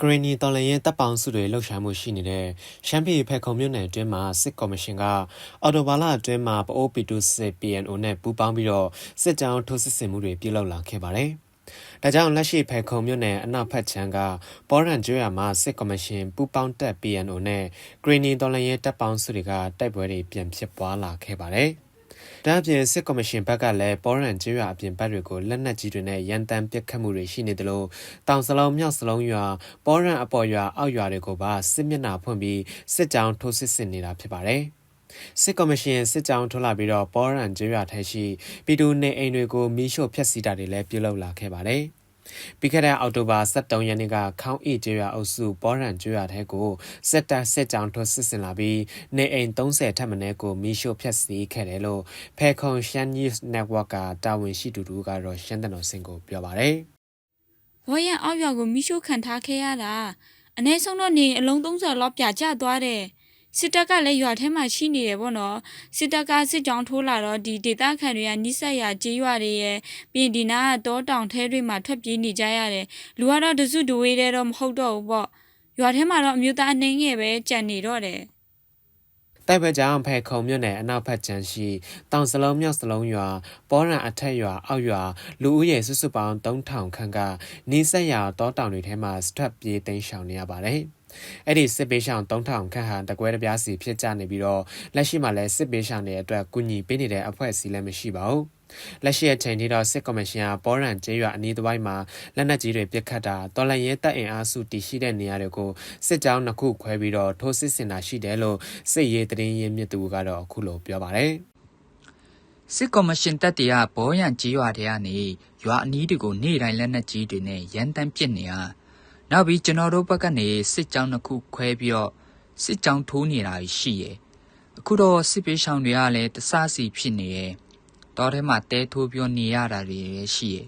ဂရင်းနီတော်လရင်တပ်ပေါင်းစုတွေလှုပ်ရှားမှုရှိနေတဲ့ရှမ်းပြည်ဖက်ခုံမြို့နယ်အတွင်းမှာစစ်ကော်မရှင်ကအော်တိုဘာလအတွင်းမှာပအိုးပီတူစစ် PNO နဲ့ပူးပေါင်းပြီးတော့စစ်ကြောင်းထိုးစစ်ဆင်မှုတွေပြုလုပ်လာခဲ့ပါတယ်။ဒါကြောင့်လက်ရှိဖက်ခုံမြို့နယ်အနောက်ဖက်ချမ်းကပေါ်ရန်ကျွော်မှာစစ်ကော်မရှင်ပူးပေါင်းတပ် PNO နဲ့ဂရင်းနီတော်လရင်တပ်ပေါင်းစုတွေကတိုက်ပွဲတွေပြန်ဖြစ်ပွားလာခဲ့ပါတယ်။ ဒါအပြင်စစ်ကော်မရှင်ဘက်ကလည်းပေါ်ရန်ကျွော်အပြင်ဘက်တွေကိုလက်နက်ကြီးတွေနဲ့ရန်တမ်းပစ်ခတ်မှုတွေရှိနေတယ်လို့တောင်စလုံးမြောက်စလုံးရွာပေါ်ရန်အပေါ်ရွာအောက်ရွာတွေကိုပါစစ်မျက်နှာဖွင့်ပြီးစစ်ကြောင်းထိုးစစ်ဆင်နေတာဖြစ်ပါတယ်။စစ်ကော်မရှင်စစ်ကြောင်းထုတ်လာပြီးတော့ပေါ်ရန်ကျွော်ထိုင်ရှိပြည်သူနေအိမ်တွေကိုမီးရှို့ဖျက်ဆီးတာတွေလည်းပြုလုပ်လာခဲ့ပါတယ်။ ပြီးခဲ့တဲ့အောက်တိုဘာ23ရက်နေ့ကခေါင်းအိကျွော်အုပ်စုပေါ်ရန်ကျွော်ထဲကိုစစ်တပ်စစ်ကြောင်းထုတ်စစ်ဆင်လာပြီးနေအိမ်30ထပ်မံကိုမီးရှို့ဖျက်ဆီးခဲ့တယ်လို့ဖဲခုံရှမ်း News Network ကတာဝန်ရှိသူတို့ကတော့ရှမ်းတတော်စင်ကိုပြောပါတယ်ဘောရန်အောက်ရွာကိုမိရှို့ခံထားခဲ့ရတာအ ਨੇ ဆုံးတော့နေအလုံး30လောက်ပြကျသွားတယ် စစ်တပ်ကလည်းရွာထဲမှာရှိနေတယ်ပေါ့နော်စစ်တပ်ကစစ်ကြောင်းထိုးလာတော့ဒီဒေသခံတွေကနိဆက်ရကြေးရွာတွေရဲ့ပြင်ဒီနာကတော့တောင်ထဲတွေမှာထွက်ပြေးနေကြရတယ်လူကတော့တစုတဝေးတဲ့တော့မဟုတ်တော့ဘူးပေါ့ရွာထဲမှာတော့အမျိုးသားအနေငယ်ပဲကြံနေတော့တယ်တိုက်ပွဲကြောင့်ဖဲခုံမြို့နယ်အနောက်ဘက်ကျန်ရှိတောင်စလုံးမြောက်စလုံးရွာပေါ်ရန်အထက်ရွာအောက်ရွာလူဦးရေစုစုပေါင်း3000ခန့်ကနီးစက်ရွာတောတောင်တွေထဲမှာစထွက်ပြေးတိမ်းရှောင်နေရပါတယ်။ အဲ့ဒီစစ်ပေးရှောင်3000ခန့်ဟာတကွဲတပြားစီဖြစ်ကြနေပြီးတော့လက်ရှိမှာလည်းစစ်ပေးရှောင်တွေအတွက်ကူညီပေးနေတဲ့အဖွဲ့အစည်းလည်းမရှိပါဘူး။လက်ရှိအချိန်ထိတော့စစ်ကော်မရှင်ကပေါ်ရန်ကျေးရွာအနီးတစ်ဝိုက်မှာလက်နက်ကြီးတွေပစ်ခတ်တာတော်လန်ရဲတပ်အင်အားစုတည်ရှိတဲ့နေရာတွေကိုစစ်ကြောင်းနှစ်ခုခွဲပြီးတော့ထိုးစစ်ဆင်တာရှိတယ်လို့စစ်ရေးတရင်ရင်းမြစ်သူကတော့အခုလိုပြောပါတယ်စစ်ကော်မရှင်တပ်တွေကဘောရန်ကြီးရွာတွေကနေရွာအနီးတွေကိုနေ့တိုင်းလက်နက်ကြီးတွေနဲ့ရန်တမ်းပစ်နေရ နောက်ပြီးကျွန်တော်တို့ဘက်ကနေစစ်ကြောင်းတစ်ခုခွဲပြီးတော့စစ်ကြောင်းထိုးနေတာရှိရယ်အခုတော့စစ်ပေးဆောင်တွေကလည်းတဆစီဖြစ်နေရယ်တောထဲမှာတဲထိုးပြောနေရတာတွေလည်းရှိရယ်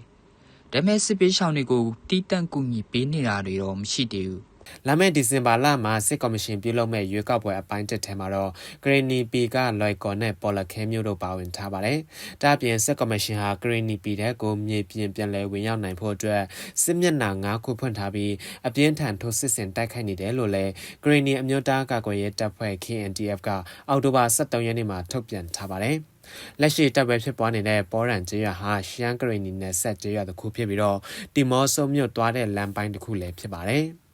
ဒါပေမဲ့စစ်ပေးဆောင်တွေကိုတီးတန့်ကူညီပေးနေတာတွေတော့မရှိသေးဘူး လာမယ့်ဒီဇင်ဘာလမှာစစ်ကော်မရှင်ပြုလုပ်မဲ့ရွေးကောက်ပွဲအပိုင်းတစ်ထဲမှာတော့ဂရနီပီကလွိုက်ကော်နဲ့ပေါ်လခဲမျိုးတို့ပါဝင်ထားပါတယ်။ဒါ့အပြင်စစ်ကော်မရှင်ဟာဂရနီပီတဲ့ကိုမြေပြင်ပြန်လည်ဝင်ရောက်နိုင်ဖို့အတွက်စစ်မျက်နှာ၅ခုဖွင့်ထားပြီးအပြင်းထန်ထိုးစစ်ဆင်တိုက်ခိုက်နေတယ်လို့လည်းဂရနီအမျိုးသားကာကွယ်ရေးတပ်ဖွဲ့ KNDF ကအောက်တိုဘာ23ရက်နေ့မှာထုတ်ပြန်ထားပါတယ်။လက်ရှိတပ်ပွဲဖြစ်ပွားနေတဲ့ပေါ်ရန်ကျေးရွာဟာရှမ်းဂရိနီနယ်ဆက်ကျေးရွာတစ်ခုဖြစ်ပြီးတော့တီမော့ဆိုမြို့သွားတဲ့လမ်းပိုင်းတစ်ခုလည်းဖြစ်ပါတယ်။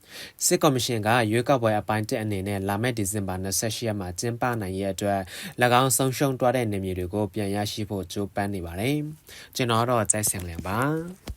စစ်ကော်မရှင်ကရွေးကောက်ပွဲအပိုင်းတစ်အနေနဲ့လာမယ့်ဒီဇင်ဘာ28ရက်မှာကျင်းပနိုင်ရဲ့အတွက်၎င်းဆုံးရှုံးသွားတဲ့နေမြေတွေကိုပြန်ရရှိဖို့ကြိုးပမ်းနေပါတယ်။ကျွန်တော်တော့ကြိုက်စင်လင်ပါ။